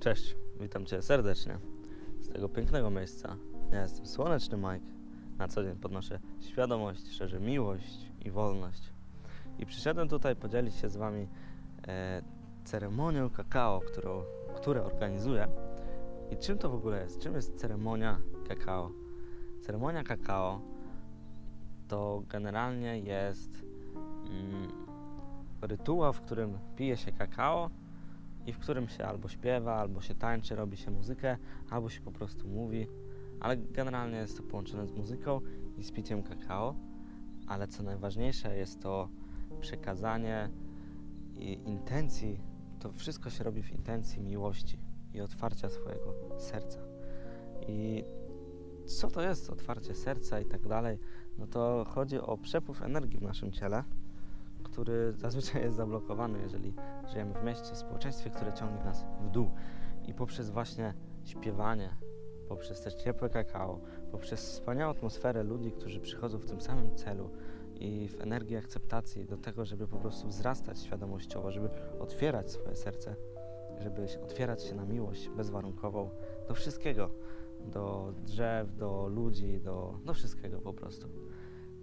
Cześć, witam Cię serdecznie z tego pięknego miejsca. Ja jestem Słoneczny Mike. Na co dzień podnoszę świadomość, szerzę miłość i wolność. I przyszedłem tutaj podzielić się z Wami e, ceremonią kakao, którą, które organizuję. I czym to w ogóle jest? Czym jest ceremonia kakao? Ceremonia kakao to generalnie jest mm, rytuał, w którym pije się kakao i w którym się albo śpiewa, albo się tańczy, robi się muzykę, albo się po prostu mówi, ale generalnie jest to połączone z muzyką i z piciem kakao, ale co najważniejsze jest to przekazanie intencji, to wszystko się robi w intencji miłości i otwarcia swojego serca. I co to jest otwarcie serca i tak dalej, no to chodzi o przepływ energii w naszym ciele, który zazwyczaj jest zablokowany, jeżeli żyjemy w mieście, w społeczeństwie, które ciągnie nas w dół. I poprzez właśnie śpiewanie, poprzez też ciepłe kakao, poprzez wspaniałą atmosferę ludzi, którzy przychodzą w tym samym celu i w energii akceptacji do tego, żeby po prostu wzrastać świadomościowo, żeby otwierać swoje serce, żeby otwierać się na miłość bezwarunkową do wszystkiego, do drzew, do ludzi, do, do wszystkiego po prostu.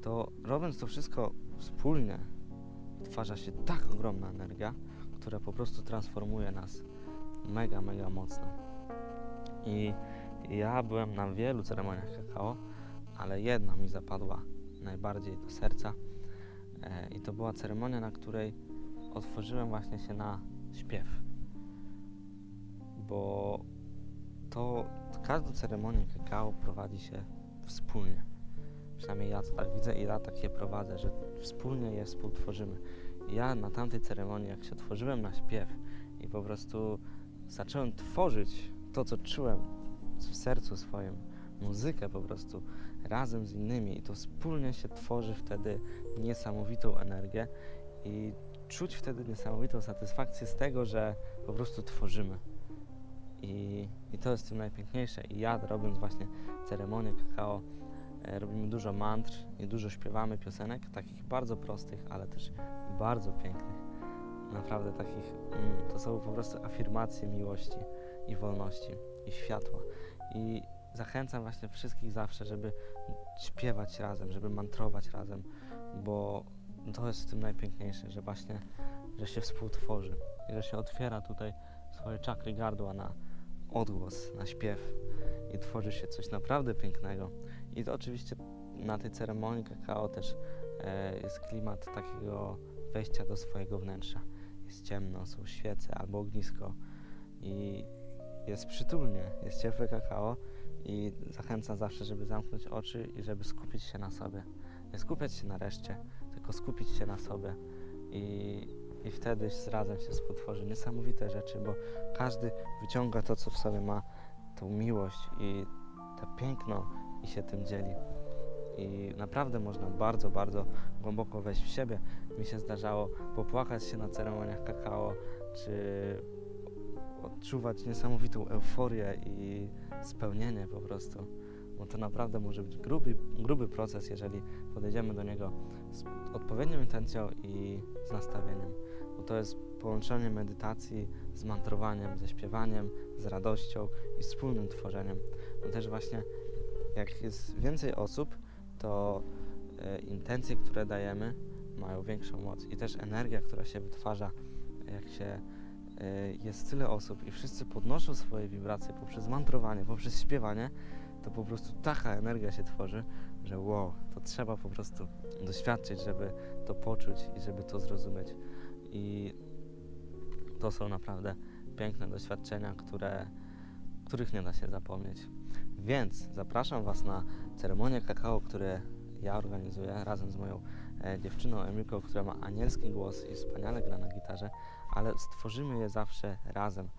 To robiąc to wszystko wspólnie, wytwarza się tak ogromna energia, która po prostu transformuje nas mega, mega mocno. I ja byłem na wielu ceremoniach kakao, ale jedna mi zapadła najbardziej do serca. E, I to była ceremonia, na której otworzyłem właśnie się na śpiew. Bo to każdą ceremonię kakao prowadzi się wspólnie. Przynajmniej ja tak widzę i ja tak je prowadzę, że wspólnie je współtworzymy. Ja na tamtej ceremonii, jak się otworzyłem na śpiew i po prostu zacząłem tworzyć to, co czułem w sercu swoim, muzykę po prostu razem z innymi i to wspólnie się tworzy wtedy niesamowitą energię i czuć wtedy niesamowitą satysfakcję z tego, że po prostu tworzymy. I, I to jest tym najpiękniejsze. I ja robiąc właśnie ceremonię kakao, robimy dużo mantr i dużo śpiewamy piosenek, takich bardzo prostych, ale też bardzo pięknych. Naprawdę takich, mm, to są po prostu afirmacje miłości i wolności i światła. I zachęcam właśnie wszystkich zawsze, żeby śpiewać razem, żeby mantrować razem, bo to jest w tym najpiękniejsze, że właśnie, że się współtworzy i że się otwiera tutaj swoje czakry gardła na odgłos, na śpiew i tworzy się coś naprawdę pięknego. I to oczywiście na tej ceremonii kakao też e, jest klimat takiego wejścia do swojego wnętrza. Jest ciemno, są świece albo ognisko i jest przytulnie, jest ciepłe kakao i zachęcam zawsze, żeby zamknąć oczy i żeby skupić się na sobie. Nie skupiać się na reszcie, tylko skupić się na sobie i, i wtedy razem się współtworzy niesamowite rzeczy, bo każdy wyciąga to, co w sobie ma, tą miłość i to piękno i się tym dzieli. I naprawdę można bardzo, bardzo głęboko wejść w siebie. Mi się zdarzało popłakać się na ceremoniach kakao, czy odczuwać niesamowitą euforię i spełnienie po prostu. Bo to naprawdę może być gruby, gruby proces, jeżeli podejdziemy do niego z odpowiednią intencją i z nastawieniem. Bo to jest połączenie medytacji z mantrowaniem, ze śpiewaniem, z radością i wspólnym tworzeniem. No też właśnie jak jest więcej osób, to e, intencje, które dajemy, mają większą moc i też energia, która się wytwarza, jak się e, jest tyle osób i wszyscy podnoszą swoje wibracje poprzez mantrowanie, poprzez śpiewanie, to po prostu taka energia się tworzy, że wow, to trzeba po prostu doświadczyć, żeby to poczuć i żeby to zrozumieć. I to są naprawdę piękne doświadczenia, które, których nie da się zapomnieć. Więc zapraszam Was na ceremonię kakao, które ja organizuję razem z moją e, dziewczyną Emilką, która ma anielski głos i wspaniale gra na gitarze, ale stworzymy je zawsze razem.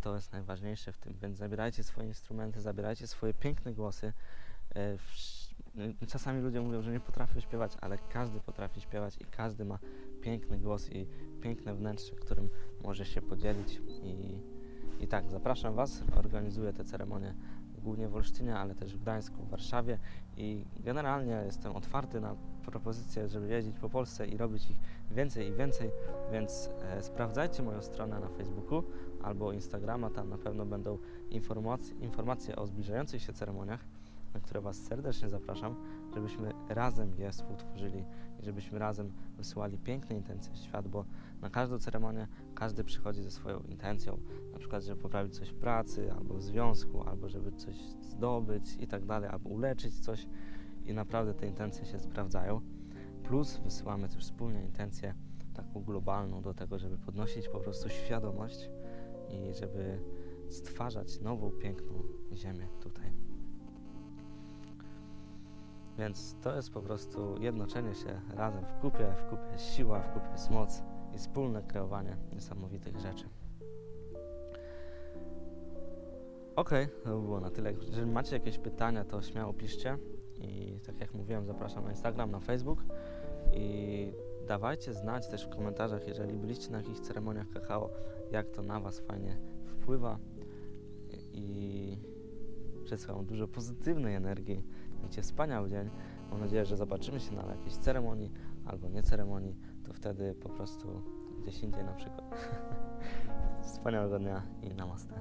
To jest najważniejsze w tym, więc zabierajcie swoje instrumenty, zabierajcie swoje piękne głosy. E, Czasami ludzie mówią, że nie potrafią śpiewać, ale każdy potrafi śpiewać i każdy ma piękny głos i piękne wnętrze, którym może się podzielić. I, i tak, zapraszam Was, organizuję te ceremonie głównie w Olsztynie, ale też w Gdańsku, w Warszawie. I generalnie jestem otwarty na propozycje, żeby jeździć po Polsce i robić ich więcej i więcej, więc e, sprawdzajcie moją stronę na Facebooku albo Instagrama, tam na pewno będą informacje, informacje o zbliżających się ceremoniach, na które Was serdecznie zapraszam, żebyśmy razem je współtworzyli i żebyśmy razem wysyłali piękne intencje w świat, bo na każdą ceremonię każdy przychodzi ze swoją intencją, na przykład, żeby poprawić coś w pracy, albo w związku, albo żeby coś zdobyć i tak dalej, albo uleczyć coś i naprawdę te intencje się sprawdzają. Plus wysyłamy też wspólnie intencję taką globalną do tego, żeby podnosić po prostu świadomość i żeby stwarzać nową, piękną ziemię tutaj. Więc to jest po prostu jednoczenie się razem w kupie, w kupie jest siła, w kupie jest moc i wspólne kreowanie niesamowitych rzeczy. Okej, to by było na tyle. Jeżeli macie jakieś pytania, to śmiało piszcie. I tak jak mówiłem, zapraszam na Instagram, na Facebook. I dawajcie znać też w komentarzach, jeżeli byliście na jakichś ceremoniach kakao, jak to na Was fajnie wpływa. I mam dużo pozytywnej energii. Miejcie wspaniały dzień. Mam nadzieję, że zobaczymy się na jakiejś ceremonii albo nie ceremonii. To wtedy po prostu gdzieś indziej na przykład. Wspaniałego dnia i namaste.